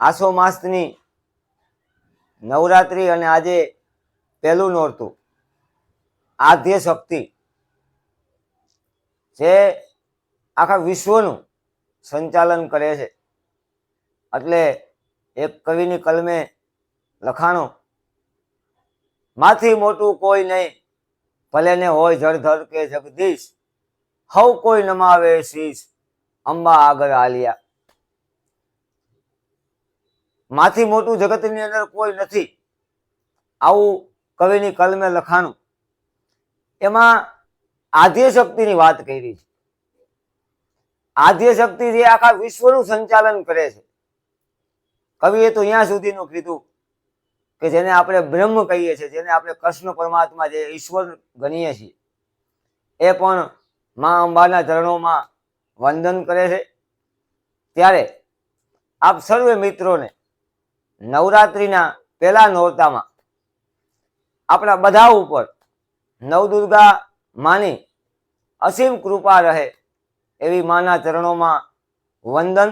આસો માસની નવરાત્રિ અને આજે પહેલું નોરતું. આદ્ય શક્તિ જે આખા વિશ્વનું સંચાલન કરે છે. એટલે એક કવિની કલમે લખાણો, માથી મોટું કોઈ નહીં, ભલે ને હોય જળધર કે જગદીશ, હવ કોઈ નમાવે શીશ, અંબા આગળ આલિયા. માંથી મોટું જગતની અંદર કોઈ નથી. આવું કવિની કલમે લખાણું. એમાં આધ્ય શક્તિની વાત કરી છે. આધ્ય શક્તિ જે આખા વિશ્વનું સંચાલન કરે છે. કવિએ તો અહીંયા સુધીનું કીધું કે જેને આપણે બ્રહ્મ કહીએ છીએ, જેને આપણે કૃષ્ણ પરમાત્મા જે ઈશ્વર ગણીએ છીએ, એ પણ મા અંબાના ચરણોમાં વંદન કરે છે. ત્યારે આપ સર્વે મિત્રોને નવરાત્રિના પહેલા નોરતામાં આપણા બધા ઉપર નવદુર્ગા માની અસીમ કૃપા રહે એવી માના ચરણોમાં વંદન